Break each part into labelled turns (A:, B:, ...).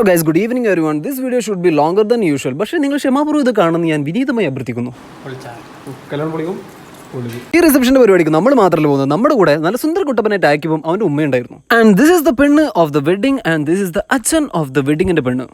A: Hello guys good evening everyone this video should be longer than usual പക്ഷേ നിങ്ങൾ ക്ഷമാപൂർവം ഇത് കാണുമെന്ന് ഞാൻ വിനീതമായി അഭ്യർത്ഥിക്കുന്നു. ഈ റിസപ്ഷന്റെ പരിപാടിക്ക് നമ്മൾ മാത്രമല്ല പോകുന്നത്. നമ്മുടെ കൂടെ നല്ല സുന്ദർ കുട്ടപ്പനെ ടാക്കിയപ്പം അവന്റെ ഉമ്മയുണ്ടായിരുന്നു ആൻഡ് ദിസ് ഇസ് ദ പെണ്ണ് of the wedding and this is the അച്ഛൻ ഓഫ് ദ വെഡിങ്ങിന്റെ പെണ്ണ്.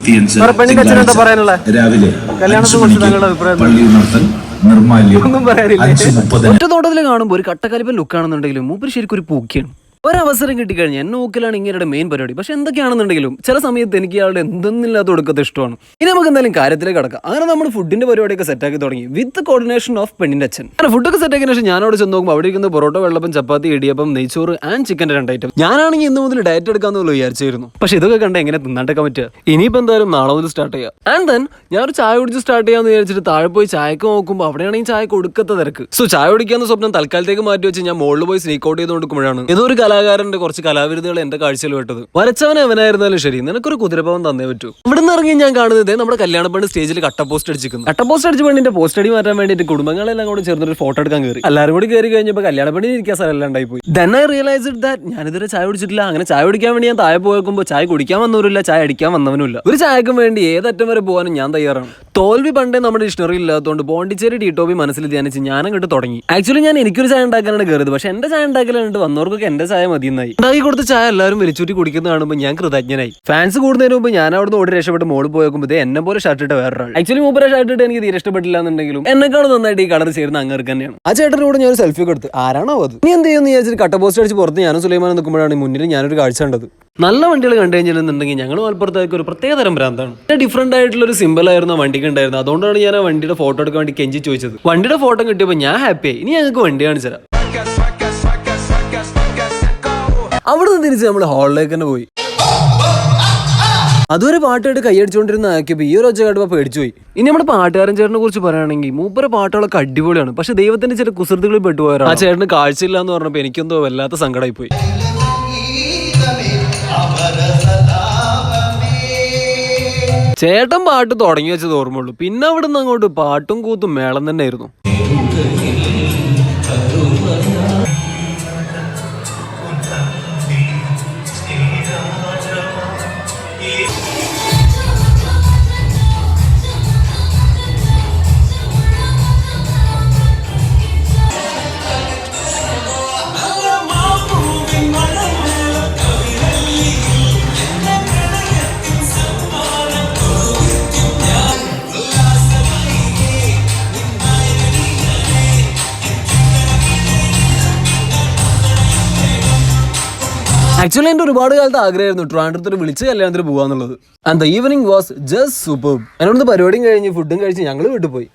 B: പെണ്ണിന്റെ അച്ഛൻ എന്താ പറയാനുള്ളത്?
C: രാവിലെ
B: കല്യാണത്തെ
C: അഞ്ച്
B: കുറിച്ച്
C: മണിക്ക്
B: താങ്കളുടെ അഭിപ്രായം
C: പള്ളി ഉണർത്തൽ നിർമാല്യം
B: ഒന്നും പറയാനില്ലേ?
C: അഞ്ച് മുപ്പതിന്.
A: ഒറ്റ നോട്ടത്തിൽ കാണുമ്പോൾ ഒരു കട്ടക്കലിപ്പൻ ലുക്കാണെന്നുണ്ടെങ്കിലും മൂപ്പര് ശരിക്കും ഒരു പൂക്കിയാണ്. ഒരവസരം കിട്ടിക്കഴിഞ്ഞാൽ എന്നെ നോക്കലാണ് ഇങ്ങനെ മെയിൻ പരിപാടി. പക്ഷെ എന്തൊക്കെയാണെന്നുണ്ടെങ്കിലും ചില സമയത്ത് എനിക്ക് ഇയാളുടെ എന്തെന്നില്ലാത്ത ഒടുക്കത്തെ ഇഷ്ടമാണ്. ഇനി നമുക്ക് എന്തായാലും കാര്യത്തിലേക്ക് കടക്കാം. അങ്ങനെ നമ്മൾ ഫുഡിന്റെ പരിപാടിയൊക്കെ സെറ്റാക്കി തുടങ്ങി വിത്ത് കോർഡിനേഷൻ ഓഫ് പെണ്ണിന്റെ അച്ഛൻ. അങ്ങനെ ഫുഡൊക്കെ സെറ്റാക്കിയ ശേഷം അവിടെ ചെന്ന് നോക്കുമ്പോൾ അവിടെ ഇരിക്കുന്ന പൊറോട്ട വെള്ളപ്പം ചപ്പാത്തി ഇടിയപ്പം നെയ്ച്ചോറ് ആൻഡ് ചിക്കൻ രണ്ട് ഐറ്റം ഞാനാണെങ്കിൽ ഇന്ന് മുതൽ ഡയറ്റ് എടുക്കാമെന്നുള്ള വിചാരിച്ചായിരുന്നു പക്ഷെ ഇതൊക്കെ കണ്ട് എങ്ങനെ തിന്നാണ്ടൊക്കെ പറ്റുക. ഇനിയിപ്പോൾ എന്തായാലും നാളെ മുതൽ സ്റ്റാർട്ട് ചെയ്യാം. ആൻഡ് ദെൻ ഞാനൊരു ചായ കുടിച്ച് സ്റ്റാർട്ട് ചെയ്യാന്ന് വിചാരിച്ചിട്ട് താഴെ പോയി ചായക്ക് നോക്കുമ്പോൾ അവിടെയാണെങ്കിൽ ചായ കൊടുക്കത്ത തിരക്ക്. സോ ചായ കുടിക്കാന്ന് സ്വപ്നം തൽക്കാലത്തേക്ക് മാറ്റി വെച്ച് ഞാൻ മോളിൽ പോയി സ്നീക്ക് ഔട്ട് ചെയ്ത് കൊടുക്കുമ്പോഴാണ് ഏതോ ഒരു കലാകാരന്റെ കുറച്ച് കലാവിരുദ്ധകൾ എന്റെ കാഴ്ചയിൽ പെട്ടത്. വരച്ചവൻ അവനായിരുന്നാലും ശരി നിനക്കൊരു കുതിരപ്പവൻ തന്നേ പറ്റൂ. ഇവിടെ നിന്ന് ഇറങ്ങി ഞാൻ കാണുന്നത് നമ്മുടെ കല്യാണ പെണ്ണ് സ്റ്റേജിൽ കട്ട പോസ്റ്റ് അടിച്ചിരിക്കുന്നു. കട്ട പോസ്റ്റ് അടിച്ച് പെണ്ണിന്റെ പോസ്റ്റ് അടി മാറ്റാൻ വേണ്ടിയിട്ട് കുടുംബങ്ങളെല്ലാം കൂടി ചേർന്നൊരു ഫോട്ടോ എടുക്കാൻ കയറി. എല്ലാവരും കൂടി കയറി കഴിഞ്ഞപ്പോൾ കല്യാണ പെണ്ണിന് ഇരിക്കാൻ സ്ഥലം ഉണ്ടായി പോയി ദെൻ ഐ റിയലൈസ് ദാറ്റ് ഞാനിതുവരെ ചായ കുടിച്ചിട്ടില്ല. അങ്ങനെ ചായ കുടിക്കാൻ വേണ്ടി ഞാൻ താഴെ പോയേക്കുമ്പോൾ ചായ കുടിക്കാൻ വന്നവരില്ല ചായ അടിക്കാൻ വന്നവനുമില്ല. ഒരു ചായക്കും വേണ്ടി ഏതറ്റം വരെ പോകാനും ഞാൻ തയ്യാറാണ്. തോൽവി പണ്ടേ നമ്മുടെ ഡിക്ഷണറി ഇല്ലാത്തതുകൊണ്ട് പോണ്ടിച്ചേരി ടീട്ടോബി മനസ്സിൽ ധ്യാനിച്ച് ഞാനും അങ്ങോട്ട് തുടങ്ങി. ആക്ച്വലി ഞാൻ എനിക്കൊരു ചായ ഉണ്ടാക്കാനാണ് കയറിയത്. പക്ഷെ എന്റെ ചായ ഉണ്ടാക്കലുണ്ട് വന്നവർക്കൊക്കെ എന്റെ ചായ മതിയെന്നായി. ഉണ്ടാക്കി കൊടുത്ത ചായ എല്ലാവരും വലിച്ചൂറ്റി കുടിക്കുന്ന കാണുമ്പോൾ ഞാൻ കൃതജ്ഞനായി. ഫാൻസ് കൂടുന്നതിന് മുമ്പ് ഞാൻ അവിടെ ഓടി രക്ഷപ്പെട്ട് മോൾ പോയപ്പോൾ എന്നെ പോലെ ഷർട്ട് ഇട്ട വേറൊരാൾ. ആക്ച്വലി മൂപ്പര ഷർട്ട് ഇട്ട് എനിക്ക് തീരെ ഇഷ്ടപ്പെട്ടില്ല എന്നുണ്ടെങ്കിലും എന്നെക്കാളും നന്നായിട്ട് ഈ കളർ ചേരുന്ന അങ്ങർക്ക് തന്നെയാണ്. ആ ചേട്ടനോട് ഞാൻ ഒരു സെൽഫി കൊടുത്ത് ആരാണോ അത്? നീ എന്ത് ചെയ്യുന്നു വിചാരിച്ചിട്ട് കട്ട പോസ്റ്റ് അടിച്ച് പുറത്ത് ഞാനും സുലൈമാൻ നിൽക്കുമ്പോഴാണ് മുന്നിൽ ഞാനൊരു കാഴ്ച കണ്ടത്. നല്ല വണ്ടികൾ കണ്ടു കഴിഞ്ഞിട്ടുണ്ടെങ്കിൽ ഞങ്ങൾ മലപ്പുറത്തേക്ക് ഒരു പ്രത്യേക തരം ഭ്രാന്താണ്. ഡിഫറെന്റ് ആയിട്ടുള്ള ഒരു സിമ്പിൾ ആയിരുന്നു ആ വണ്ടിക്ക് ഉണ്ടായിരുന്നത്. അതുകൊണ്ടാണ് ഞാൻ ആ വണ്ടിയുടെ ഫോട്ടോ എടുക്കാൻ വേണ്ടി കെഞ്ചി ചോദിച്ചത്. വണ്ടിയുടെ ഫോട്ടോ കിട്ടിയപ്പോൾ ഞാൻ ഹാപ്പിയായി ഇനി ഞങ്ങൾക്ക് വണ്ടി കാണിച്ചു തരാം അവിടെ നിന്ന് തിരിച്ച് നമ്മൾ ഹാളിലേക്ക് തന്നെ പോയി. അതുവരെ പാട്ടായിട്ട് കൈയടിച്ചുകൊണ്ടിരുന്ന ആക്കിയപ്പോൾ ഈ ഒരു ഒച്ച കേട്ടപ്പോൾ പേടിച്ചു പോയി. ഇനി നമ്മുടെ പാട്ടുകാരൻ ചേട്ടനെ കുറിച്ച് പറയുകയാണെങ്കിൽ മൂപ്പര പാട്ടുകളൊക്കെ അടിപൊളിയാണ്. പക്ഷെ ദൈവത്തിന്റെ ചില കുസൃതികളിൽ പെട്ടുപോയാണ് ആ ചേട്ടന് കാഴ്ചയില്ല എന്ന് പറഞ്ഞപ്പോൾ എനിക്കെന്തോ വല്ലാത്ത സങ്കടമായി പോയി. ചേട്ടൻ പാട്ട് തുടങ്ങി വെച്ചത് ഓർമ്മയുള്ളൂ. പിന്നെ അവിടെ നിന്ന് അങ്ങോട്ട് പാട്ടും കൂത്തും മേളം തന്നെ ആക്ച്വലി എന്റെ ഒരുപാട് കാലത്ത് ആഗ്രഹമായിരുന്നു ട്രിവാൻഡ്രത്തിൽ വിളിച്ച് കല്യാണത്തിന് പോകാന്നുള്ളത്. And the evening was just super എന്നോട് പരിപാടിയും കഴിഞ്ഞ് ഫുഡും കഴിച്ച് ഞങ്ങൾ വീട്ടിൽ പോയി.